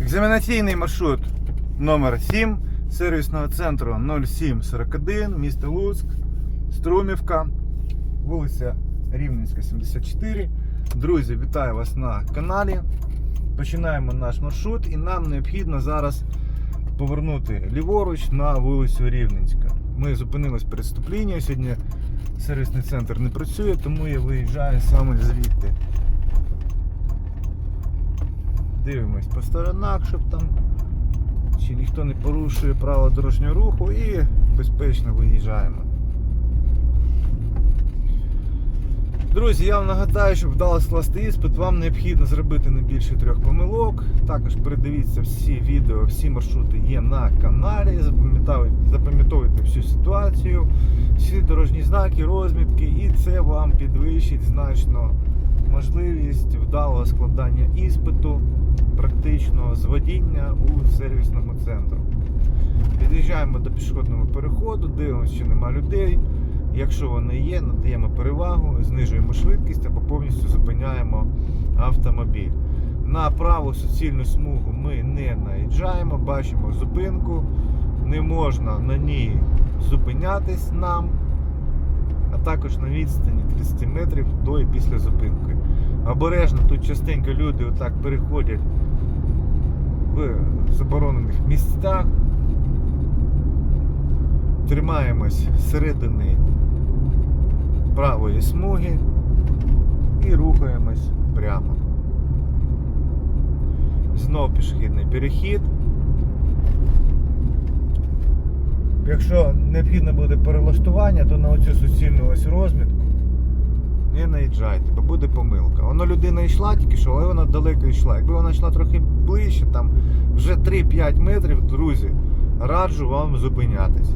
Екзаменаційний маршрут номер 7 сервісного центру 0741, місто Луцьк, Струмівка, вулиця Рівненська, 74. Друзі, вітаю вас на каналі. Починаємо наш маршрут і нам необхідно зараз повернути ліворуч на вулицю Рівненська. Ми зупинились перед стоп-лінією. Сьогодні сервісний центр не працює, тому я виїжджаю саме звідти. Дивимось по сторонах, щоб там чи ніхто не порушує правила дорожнього руху і безпечно виїжджаємо. Друзі, я вам нагадаю, щоб вдало скласти іспит, вам необхідно зробити не більше трьох помилок. Також передивіться всі відео, всі маршрути є на каналі. Запам'ятовуйте всю ситуацію, всі дорожні знаки, розмітки, і це вам підвищить значно можливість вдалого складання іспиту, практичного з водіння у сервісному центру. Під'їжджаємо до пішохідного переходу, дивимося, чи нема людей. Якщо вони є, надаємо перевагу, знижуємо швидкість або повністю зупиняємо автомобіль. На праву суцільну смугу ми не наїжджаємо, бачимо зупинку, не можна на ній зупинятись нам, а також на відстані 30 метрів до і після зупинки. Обережно тут частенько люди отак переходять в заборонених місцях. Тримаємось середини правої смуги і рухаємось прямо. Знов пішохідний перехід. Якщо необхідно буде перелаштування, то на оцю суцільну ось розмітку не наїжджайте, бо буде помилка. Воно людина йшла тільки що, але вона далеко йшла. Якби вона йшла трохи ближче, там вже 3-5 метрів, друзі, раджу вам зупинятись.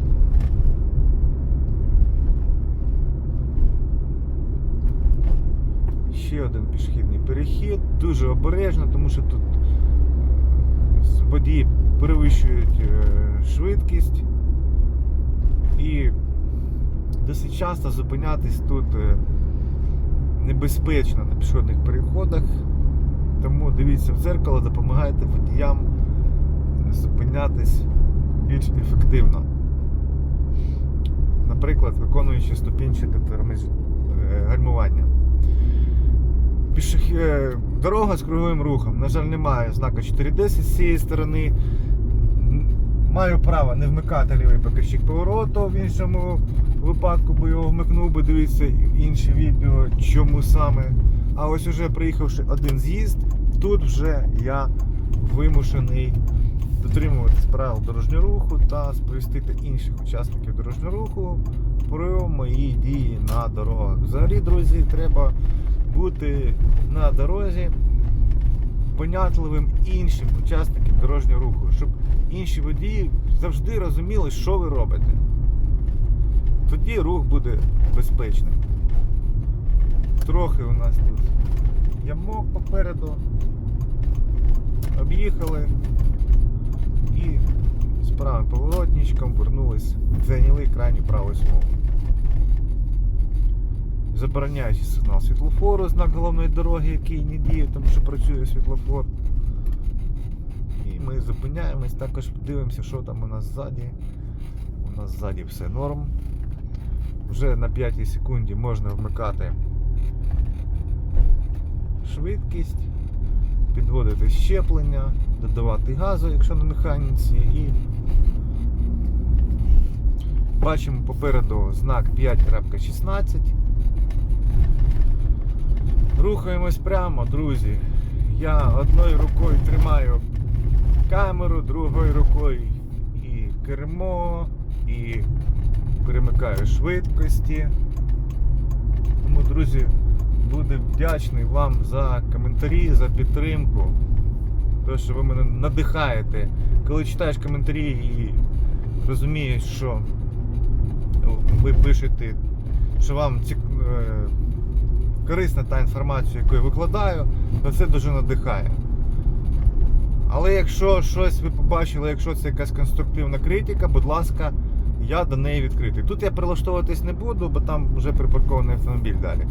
Ще один пішохідний перехід, дуже обережно, тому що тут водії перевищують е, швидкість і досить часто зупинятись тут е, небезпечно на пішохідних переходах. Тому дивіться в дзеркало, допомагайте водіям зупинятись більш ефективно. Наприклад, виконуючи ступінчате е, гальмування. Пішох... е, Дорога з круговим рухом. На жаль, немає знака 410 з цієї сторони. Маю право не вмикати лівий покажчик повороту, в іншому випадку би його вмикнув би, дивіться інші відео, чому саме. А ось уже приїхавши один з'їзд, тут вже я вимушений дотримуватись правил дорожнього руху та сповістити інших учасників дорожнього руху про мої дії на дорогах. Взагалі, друзі, треба бути на дорозі понятливим іншим учасникам дорожнього руху, щоб інші водії завжди розуміли, що ви робите. Тоді рух буде безпечним. Трохи у нас тут ямок попереду. Об'їхали і з правим поворотничком вернулись, зайняли крайню праву смугу. Забороняючи сигнал світлофору, знак головної дороги, який не діє, тому що працює світлофор. І ми зупиняємось, також дивимося, що там у нас ззаді. У нас ззаді все норм. Вже на 5 секунді можна вмикати швидкість, підводити щеплення, додавати газу, якщо на механіці, і бачимо попереду знак 5.16. Рухаємось прямо, друзі. Я одною рукою тримаю камеру, другою рукою і кермо, і перемикаю швидкості. Тому, друзі, буду вдячний вам за коментарі, за підтримку. Те, що ви мене надихаєте. Коли читаєш коментарі і розумієш, що ви пишете, що вам цік... е, корисна та інформація, яку я викладаю, то це дуже надихає. Але якщо щось ви побачили, якщо це якась конструктивна критика, будь ласка, я до неї відкритий. Тут я прилаштовуватись не буду, бо там вже припаркований автомобіль далі.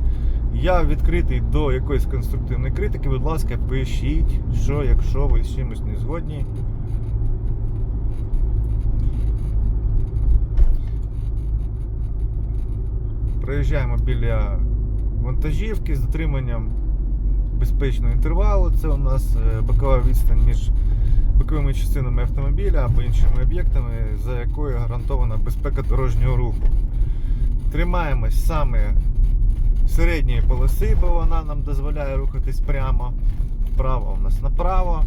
Я відкритий до якоїсь конструктивної критики. Будь ласка, пишіть, що якщо ви з чимось не згодні. Проїжджаємо біля вантажівки з дотриманням безпечного інтервалу. Це у нас е, бокова відстань між боковими частинами автомобіля або іншими об'єктами, за якою гарантована безпека дорожнього руху. Тримаємось саме середньої полоси, бо вона нам дозволяє рухатись прямо. Вправо у нас направо.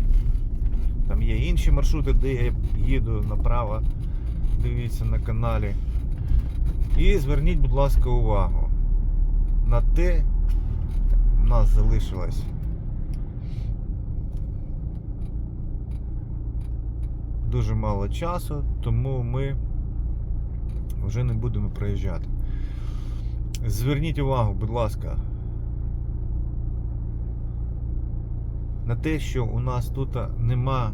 Там є інші маршрути, де я їду направо. Дивіться на каналі. І зверніть, будь ласка, увагу на те, у нас залишилось дуже мало часу, тому ми вже не будемо проїжджати. Зверніть увагу, будь ласка, на те, що у нас тут нема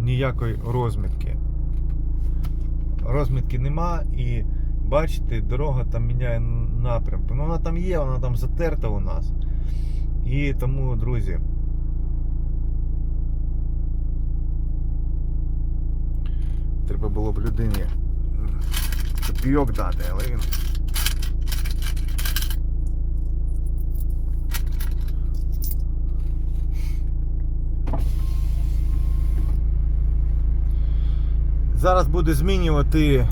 ніякої розмітки. Розмітки нема і бачите, дорога там міняє напрямку. Ну вона там є, вона там затерта у нас. І тому, друзі. Треба було б людині копійок дати, але він. Зараз буде змінювати е,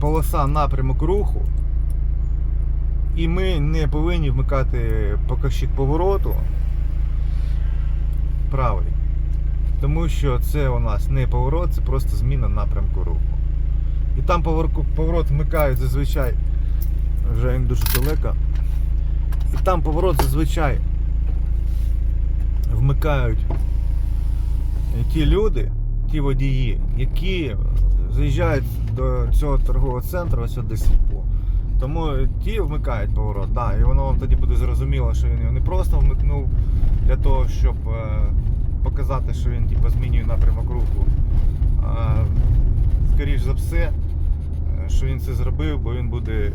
полоса напрямок руху. І ми не повинні вмикати показчик повороту правий. Тому що це у нас не поворот, це просто зміна напрямку руху. І там поворот, вмикають зазвичай. Вже він дуже далеко. І там поворот зазвичай вмикають ті люди, ті водії, які заїжджають до цього торгового центру ось до Сільпо. Тому ті вмикають поворот, да, і воно вам тоді буде зрозуміло, що він його не просто вмикнув для того, щоб показати, що він типу, змінює напрямок руху. А, скоріш за все, е, що він це зробив, бо він буде е,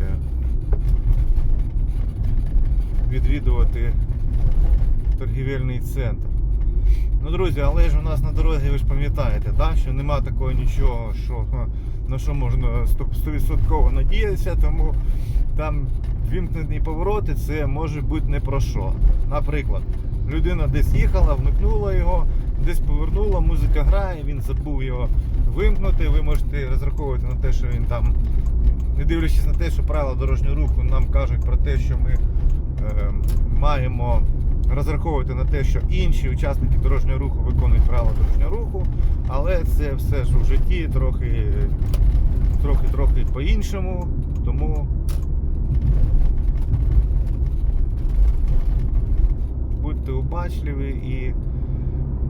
відвідувати торгівельний центр. Ну, друзі, але ж у нас на дорозі, ви ж пам'ятаєте, да? що нема такого нічого, що, на що можна 100% надіятися, тому там вімкнені повороти це може бути не про що. Наприклад, людина десь їхала, вмикнула його, десь повернула, музика грає, він забув його вимкнути. Ви можете розраховувати на те, що він там, не дивлячись на те, що правила дорожнього руху нам кажуть про те, що ми е, маємо розраховувати на те, що інші учасники дорожнього руху виконують правила дорожнього руху, але це все ж у житті трохи трохи трохи по-іншому, тому будьте обачливі і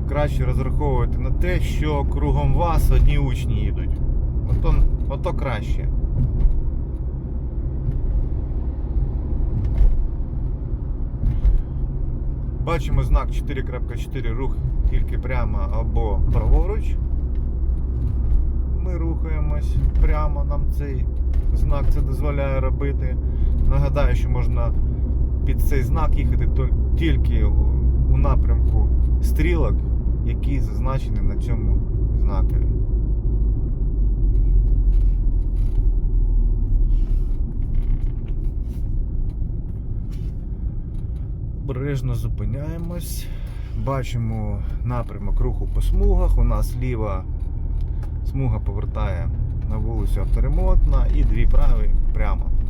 краще розраховувати на те, що кругом вас одні учні їдуть. Ото, ото краще. Бачимо знак 4.4 рух тільки прямо або праворуч. Ми рухаємось прямо, нам цей знак це дозволяє робити. Нагадаю, що можна під цей знак їхати тільки у напрямку стрілок, які зазначені на цьому знакові. Обережно зупиняємось. Бачимо напрямок руху по смугах. У нас ліва смуга повертає на вулицю Авторемонтна і дві праві прямо.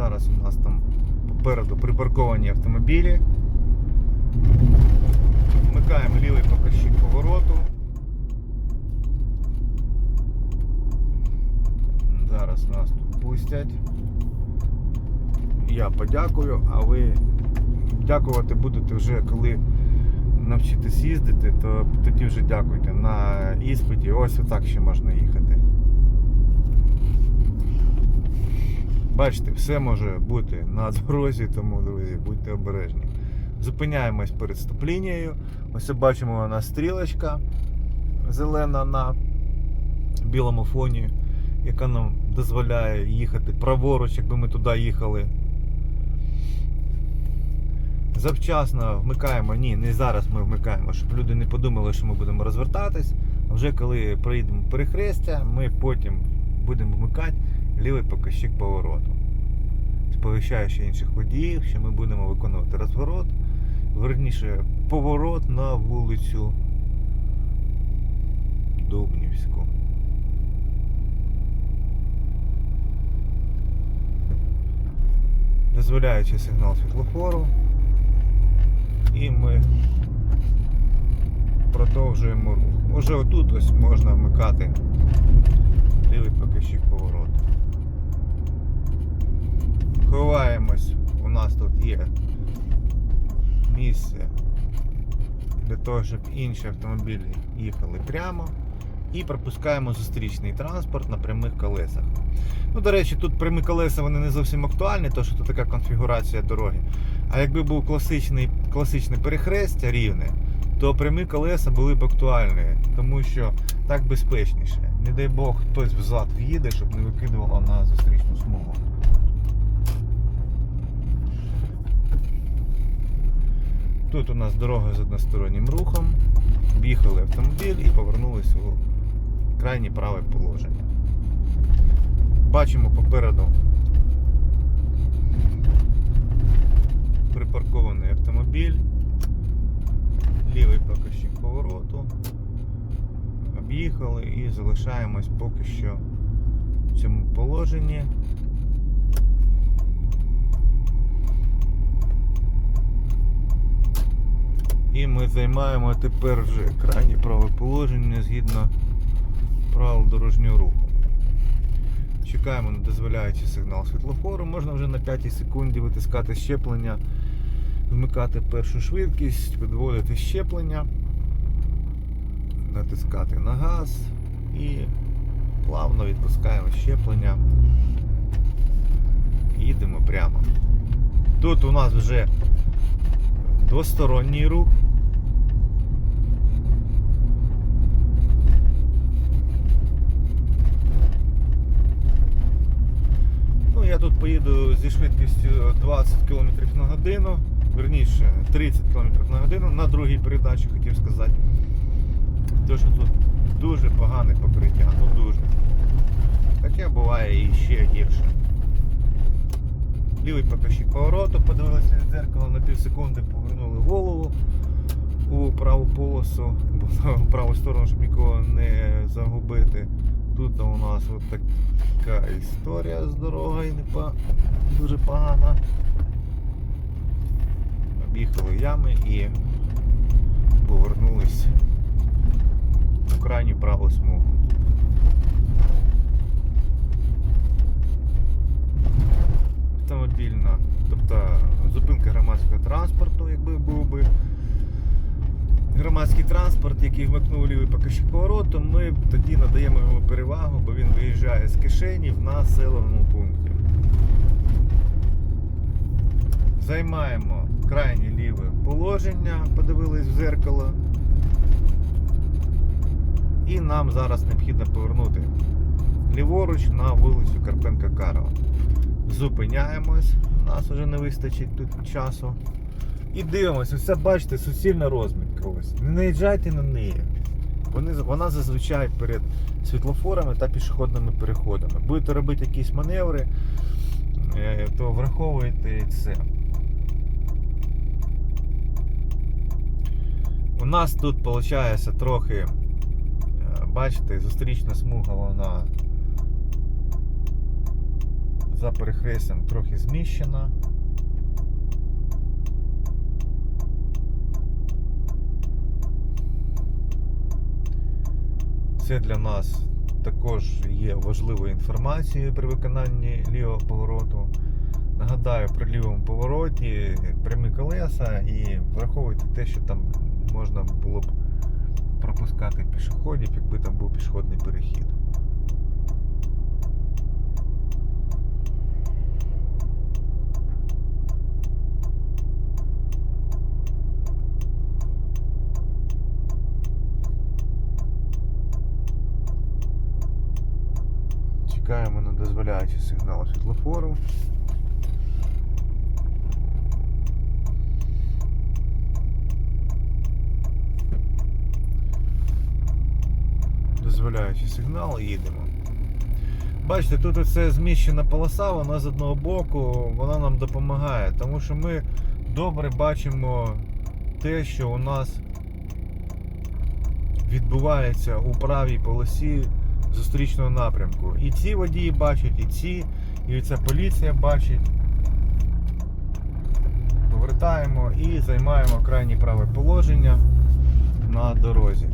Зараз у нас там попереду припарковані автомобілі. Вмикаємо лівий показчик повороту. Зараз нас тут пустять. Я подякую, а ви дякувати будете вже коли навчитесь їздити, то тоді вже дякуйте. На іспиті ось отак ще можна їхати. Бачите, все може бути на дорозі, тому, друзі, будьте обережні. Зупиняємось перед стоп-лінією. Ось бачимо нас стрілочка зелена на білому фоні. яка нам дозволяє їхати праворуч, якби ми туди їхали. Завчасно вмикаємо, ні, не зараз ми вмикаємо, щоб люди не подумали, що ми будемо розвертатись. А вже коли проїдемо перехрестя, ми потім будемо вмикати лівий показчик повороту. Сповіщаючи інших водіїв, що ми будемо виконувати розворот, верніше поворот на вулицю Дубнівську. Дозволяючи сигнал світлофору. І ми продовжуємо рух. Уже отут ось можна вмикати лівий показчик повороту. Ховаємось. У нас тут є місце для того, щоб інші автомобілі їхали прямо. І пропускаємо зустрічний транспорт на прямих колесах. Ну, до речі, тут прямі колеса вони не зовсім актуальні, тому що тут така конфігурація дороги. А якби був класичний, класичне перехрестя рівне, то прямі колеса були б актуальні, тому що так безпечніше. Не дай Бог хтось взад в'їде, щоб не викидувало на зустрічну смугу. Тут у нас дорога з одностороннім рухом. В'їхали автомобіль і повернулись у крайнє праве положення. Бачимо попереду припаркований автомобіль, лівий показчик повороту. Об'їхали і залишаємось поки що в цьому положенні. І ми займаємо тепер вже крайнє праве положення згідно правил дорожнього руху. Чекаємо на дозволяючий сигнал світлофору. Можна вже на 5 секунді витискати щеплення, вмикати першу швидкість, підводити щеплення, натискати на газ і плавно відпускаємо щеплення. Їдемо прямо. Тут у нас вже двосторонній рух. Ну, я тут поїду зі швидкістю 20 км на годину, верніше 30 км на годину на другій передачі хотів сказати. Тому тут дуже погане покриття, ну дуже. Таке буває і ще гірше. Лівий покажчик повороту, подивилися від дзеркала на пів секунди, повернули голову у праву полосу, в праву сторону, щоб нікого не загубити. Тут у нас от така історія з дорогою не по... дуже погана. Об'їхали ями і повернулись у крайню праву смугу. Автомобільна, тобто зупинка громадського транспорту, якби був би громадський транспорт, який вмикнув лівий покажчик повороту, ми тоді надаємо йому перевагу, бо він виїжджає з кишені в населеному пункті. Займаємо крайнє ліве положення, подивились в зеркало. І нам зараз необхідно повернути ліворуч на вулицю Карпенка Карова. Зупиняємось, у нас вже не вистачить тут часу. І дивимося, це бачите, суцільна розмітка. Ось. Не наїжджайте на неї. Вони, вона зазвичай перед світлофорами та пішохідними переходами. Будете робити якісь маневри, е, то враховуйте це. У нас тут виходить трохи, е, бачите, зустрічна смуга вона за перехрестям трохи зміщена. Це для нас також є важливою інформацією при виконанні лівого повороту. Нагадаю, при лівому повороті прямі колеса і враховуйте те, що там можна було б пропускати пішоходів, якби там був пішохідний перехід. Чекаємо на дозволяючий сигнал світлофору. Дозволяючий сигнал їдемо. Бачите, тут оце зміщена полоса, вона з одного боку, вона нам допомагає, тому що ми добре бачимо те, що у нас відбувається у правій полосі зустрічного напрямку. І ці водії бачать, і ці, і ця поліція бачить. Повертаємо і займаємо крайнє праве положення на дорозі.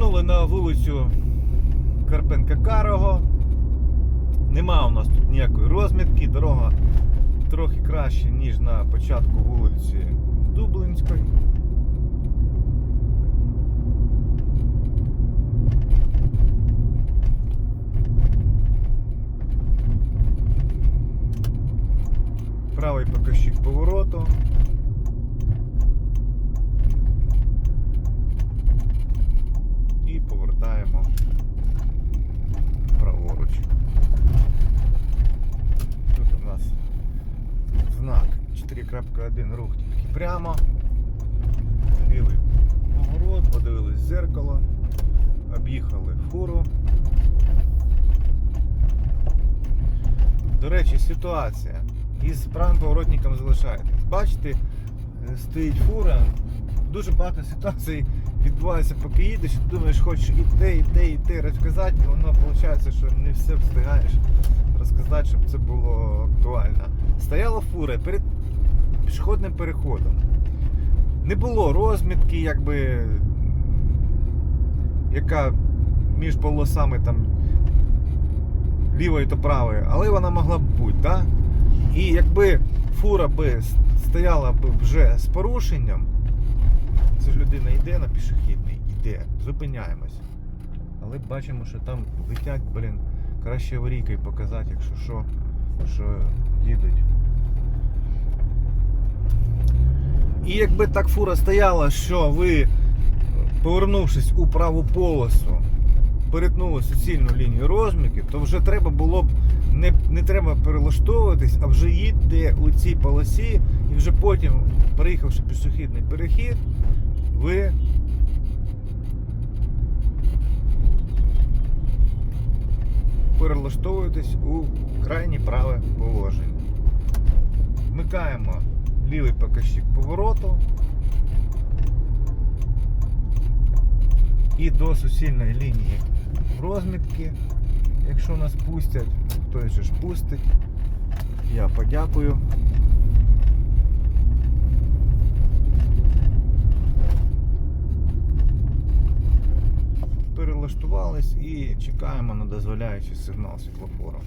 Повернули на вулицю Карпенка Карого. Нема у нас тут ніякої розмітки, дорога трохи краще, ніж на початку вулиці Дублинської. Правий показчик повороту. і повертаємо праворуч. Тут у нас знак 4.1 рух тільки прямо. Лівий поворот, подивились в зеркало, об'їхали фуру. До речі, ситуація. Із правим поворотником залишаєтесь. Бачите, е, стоїть фура, дуже багато ситуацій відбувається, поки їдеш, і думаєш, хочеш і те, і те, і те розказати, і воно виходить, що не все встигаєш розказати, щоб це було актуально. Стояла фура перед пішохідним переходом. Не було розмітки, якби, яка між полосами там лівою та правою, але вона могла б бути, так? І якби фура би стояла б вже з порушенням, це ж людина йде на пішохідний, йде, зупиняємось. Але бачимо, що там летять, блін, краще аварійкою показати, якщо що, що їдуть. І якби так фура стояла, що ви, повернувшись у праву полосу, перетнули суцільну лінію розмітки, то вже треба було б не, не треба перелаштовуватись, а вже їдьте у цій полосі, і вже потім, приїхавши пішохідний перехід, ви перелаштовуєтесь у крайнє праве положення. Вмикаємо лівий показчик повороту і до суцільної лінії розмітки, якщо нас пустять, хтось же ж пустить. Я подякую. Перелаштувались і чекаємо на дозволяючий сигнал світлофору.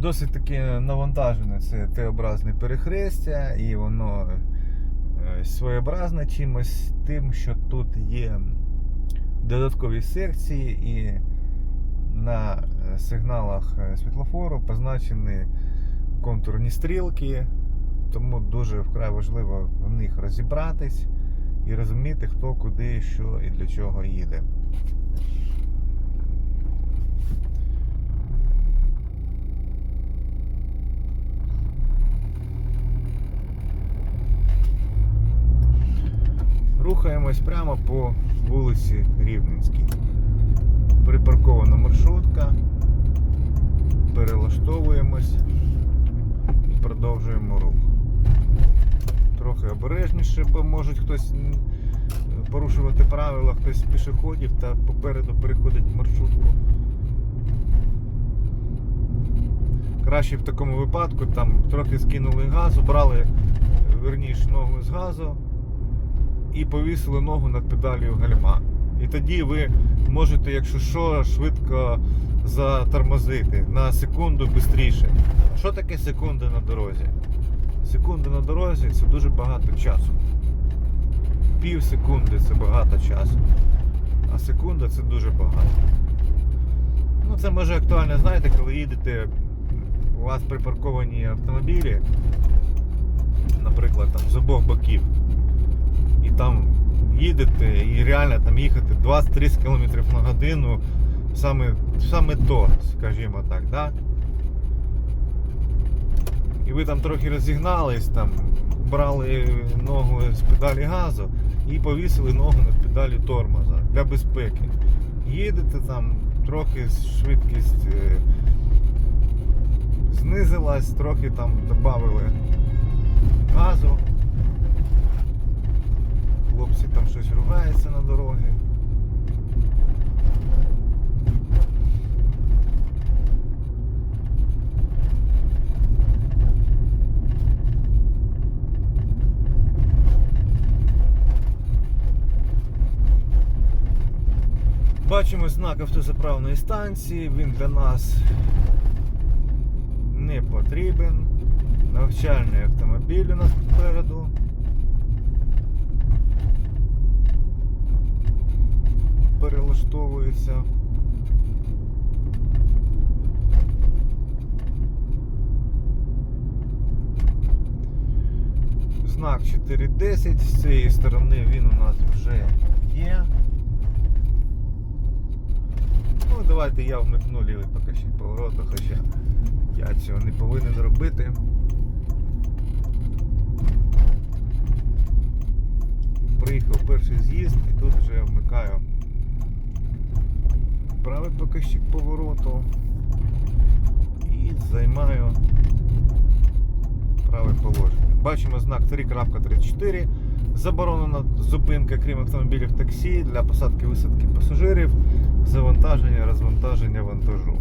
Досить таки навантажене це Т-образне перехрестя, і воно е, своєобразне чимось тим, що тут є додаткові секції, і на е, сигналах е, світлофору позначені контурні стрілки, тому дуже вкрай важливо в них розібратись і розуміти, хто куди, що і для чого їде. Рухаємось прямо по вулиці Рівненській. Припаркована маршрутка. Перелаштовуємось і продовжуємо рух. Трохи обережніше, бо можуть хтось порушувати правила, хтось з пішоходів та попереду переходить маршрутку. Краще в такому випадку там трохи скинули газу, брали верніше ногу з газу і повісили ногу над педалію гальма. І тоді ви можете, якщо що, швидко затормозити на секунду швидше. Що таке секунди на дорозі? Секунди на дорозі це дуже багато часу. Пів секунди це багато часу. А секунда це дуже багато. Ну, це може актуально, знаєте, коли їдете, у вас припарковані автомобілі, наприклад, там з обох боків. І там їдете і реально там їхати 20-30 км на годину саме, саме то, скажімо так, да? І ви там трохи розігнались, там брали ногу з педалі газу і повісили ногу на педалі тормоза для безпеки. Їдете там, трохи швидкість е, знизилась, трохи там додали газу. Хлопці там щось ругаються на дорогі. Бачимо знак автозаправної станції, він для нас не потрібен. Навчальний автомобіль у нас попереду. Перелаштовується. Знак 4.10, з цієї сторони він у нас вже є. Ну, давайте я вмикну лівий покажчик повороту, хоча я цього не повинен робити. Приїхав перший з'їзд і тут вже я вмикаю правий показчик повороту і займаю праве положення. Бачимо знак 3.34. Заборонена зупинка, крім автомобілів таксі для посадки висадки пасажирів, завантаження, розвантаження вантажу.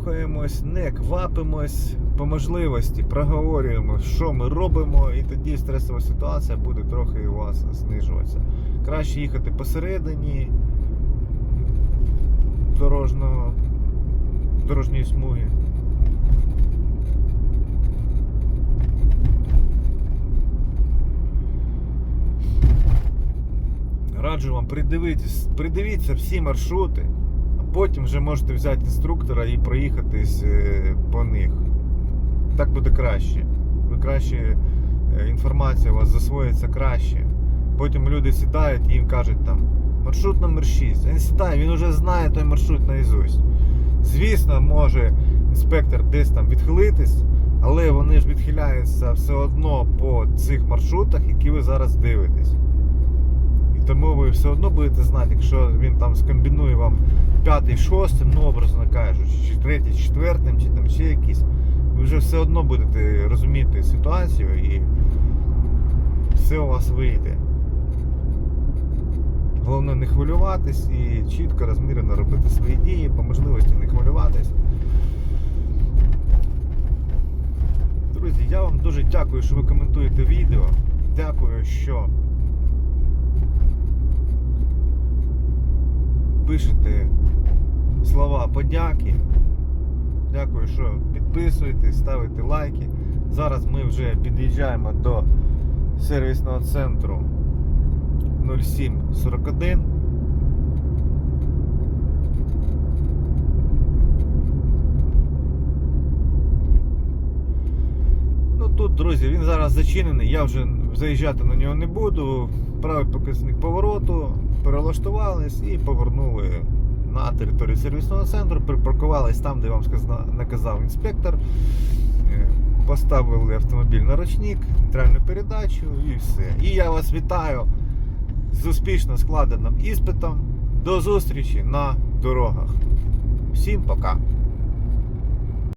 Рухаємось, не квапимось, по можливості проговорюємо, що ми робимо, і тоді стресова ситуація буде трохи у вас знижуватися. Краще їхати посередині дорожнього, дорожньої смуги. Раджу вам придивитись, придивіться всі маршрути, потім вже можете взяти інструктора і проїхатись е, по них. Так буде краще. Ви краще е, інформація у вас засвоїться краще. Потім люди сідають і їм кажуть там маршрут номер 6. Він сідає, він вже знає той маршрут наізусть. Звісно, може інспектор десь там відхилитись, але вони ж відхиляються все одно по цих маршрутах, які ви зараз дивитесь. І тому ви все одно будете знати, якщо він там скомбінує вам п'ятий, шостим, ну образно кажучи, чи третій, четвертим, чи там ще якийсь, ви вже все одно будете розуміти ситуацію і все у вас вийде. Головне не хвилюватись і чітко, розмірено робити свої дії, по можливості не хвилюватись. Друзі, я вам дуже дякую, що ви коментуєте відео. Дякую, що пишете слова подяки. Дякую, що підписуєтесь, ставите лайки. Зараз ми вже під'їжджаємо до сервісного центру 0741. Ну тут, друзі, він зараз зачинений, я вже заїжджати на нього не буду. Правий показник повороту, перелаштувались і повернули на територію сервісного центру, припаркувались там, де вам наказав інспектор. Е, Поставили автомобіль на ручник, нейтральну передачу і все. І я вас вітаю з успішно складеним іспитом. До зустрічі на дорогах. Всім пока!